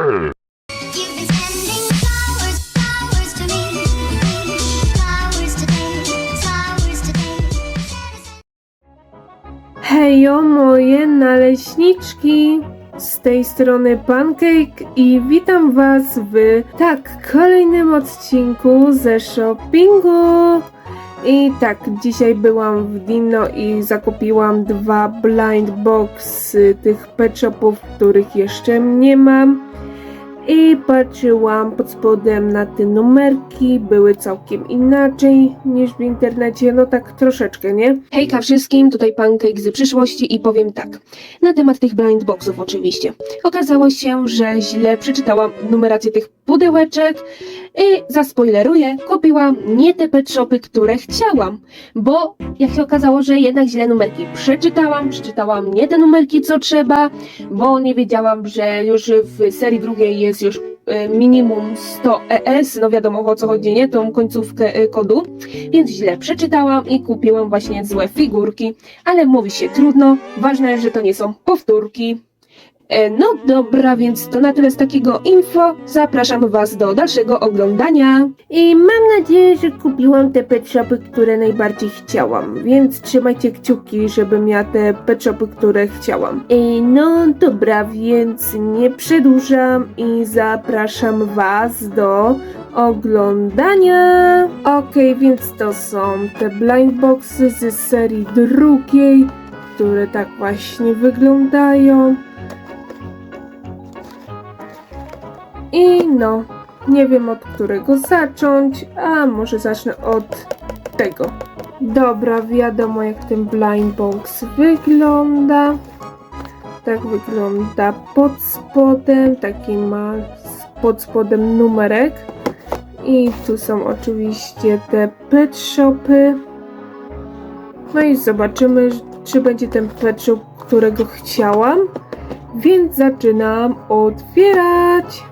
Today. Hejo moje naleśniczki! Z tej strony Pancake i witam Was w tak kolejnym odcinku ze shoppingu. I tak, dzisiaj byłam w Dino i zakupiłam dwa blind boxy tych pet shopów, których jeszcze nie mam. I patrzyłam pod spodem na te numerki, były całkiem inaczej niż w internecie, no tak troszeczkę, nie? Hejka wszystkim, tutaj Pancake z przyszłości i powiem tak, na temat tych blind boxów oczywiście. Okazało się, że źle przeczytałam numerację tych pudełeczek i zaspoileruję, kupiłam nie te pet shopy, które chciałam, bo jak się okazało, że jednak źle numerki przeczytałam, przeczytałam nie te numerki, co trzeba, bo nie wiedziałam, że już w serii drugiej jest już e, minimum 100 ES, no wiadomo o co chodzi, nie? Tą końcówkę e, kodu, więc źle przeczytałam i kupiłam właśnie złe figurki, ale mówi się trudno, ważne, że to nie są powtórki. E, No dobra, więc to na tyle z takiego info. Zapraszam Was do dalszego oglądania. I mam nadzieję, że kupiłam te pet shopy, które najbardziej chciałam. Więc trzymajcie kciuki, żebym miała te pet shopy, które chciałam. I no dobra, więc nie przedłużam i zapraszam Was do oglądania. Okej, więc to są te blind boxy z serii drugiej, które tak właśnie wyglądają. I no, nie wiem od którego zacząć, a może zacznę od tego. Dobra, wiadomo jak ten blind box wygląda. Tak wygląda pod spodem, taki ma pod spodem numerek. I tu są oczywiście te pet shopy. No i zobaczymy, czy będzie ten pet shop, którego chciałam. Więc zaczynam otwierać.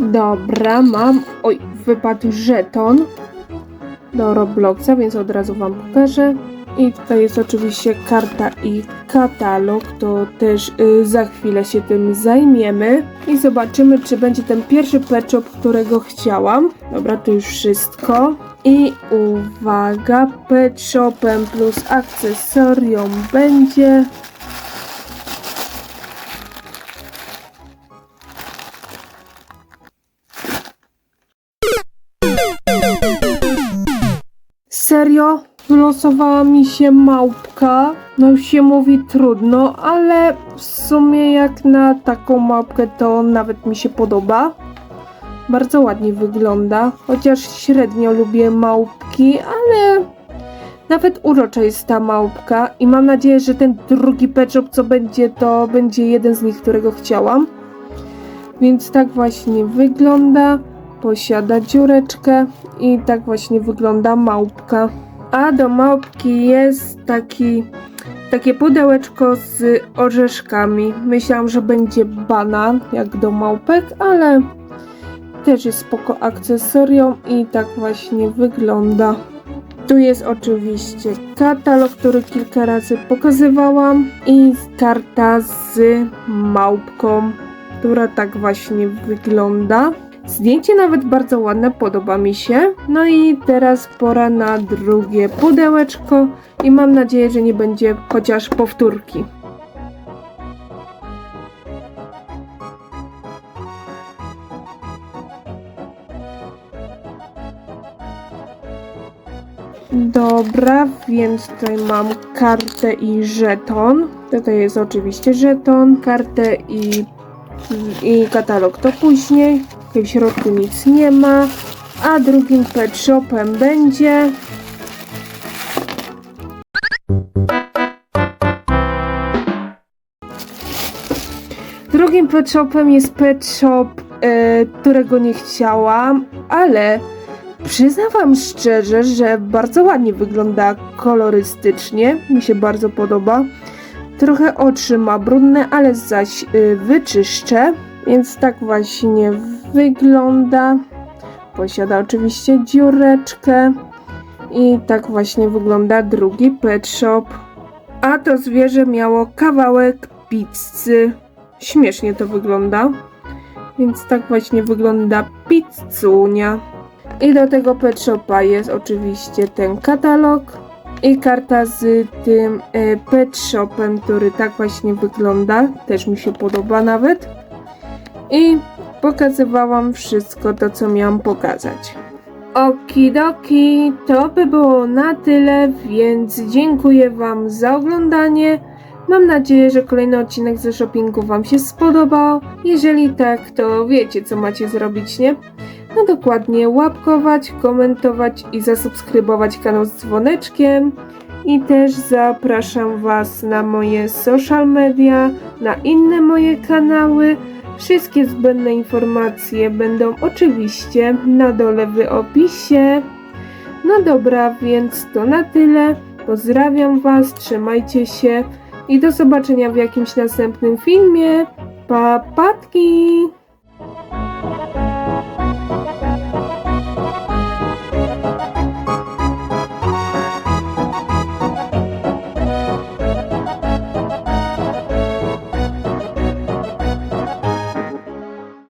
Dobra, mam. Oj, wypadł żeton do Robloxa, więc od razu Wam pokażę. I tutaj jest oczywiście karta i katalog, to też y, za chwilę się tym zajmiemy. I zobaczymy, czy będzie ten pierwszy pet którego chciałam. Dobra, to już wszystko. I uwaga, pet shopem plus akcesorium będzie Serio? Wylosowała mi się małpka. No już się mówi trudno, ale w sumie jak na taką małpkę to nawet mi się podoba. Bardzo ładnie wygląda, chociaż średnio lubię małpki, ale nawet urocza jest ta małpka i mam nadzieję, że ten drugi pet shop co będzie, to będzie jeden z nich, którego chciałam. Więc tak właśnie wygląda. Posiada dziureczkę i tak właśnie wygląda małpka. A do małpki jest taki, takie pudełeczko z orzeszkami. Myślałam, że będzie banan, jak do małpek, ale też jest spoko akcesorium i tak właśnie wygląda. Tu jest oczywiście katalog, który kilka razy pokazywałam i karta z małpką, która tak właśnie wygląda. Zdjęcie nawet bardzo ładne, podoba mi się. No i teraz pora na drugie pudełeczko i mam nadzieję, że nie będzie chociaż powtórki. Dobra, więc tutaj mam kartę i żeton. Tutaj jest oczywiście żeton, kartę i, i katalog to później. W środku nic nie ma. A drugim pet shopem będzie. Drugim pet shopem jest pet shop, e, którego nie chciałam, ale przyznam wam szczerze, że bardzo ładnie wygląda kolorystycznie. Mi się bardzo podoba. Trochę oczy ma brudne, ale zaś y, wyczyszczę. Więc tak właśnie wygląda. Posiada oczywiście dziureczkę. I tak właśnie wygląda drugi pet shop. A to zwierzę miało kawałek pizzy. Śmiesznie to wygląda. Więc tak właśnie wygląda pizzunia. I do tego pet shopa jest oczywiście ten katalog i karta z tym e, pet shopem, który tak właśnie wygląda. Też mi się podoba nawet. I pokazywałam wszystko to, co miałam pokazać. Okidoki, to by było na tyle, więc dziękuję Wam za oglądanie. Mam nadzieję, że kolejny odcinek ze shoppingu Wam się spodobał. Jeżeli tak, to wiecie, co macie zrobić, nie? No dokładnie, łapkować, komentować i zasubskrybować kanał z dzwoneczkiem. I też zapraszam Was na moje social media, na inne moje kanały. Wszystkie zbędne informacje będą oczywiście na dole w opisie. No dobra, więc to na tyle. Pozdrawiam Was, trzymajcie się i do zobaczenia w jakimś następnym filmie. Pa, patki!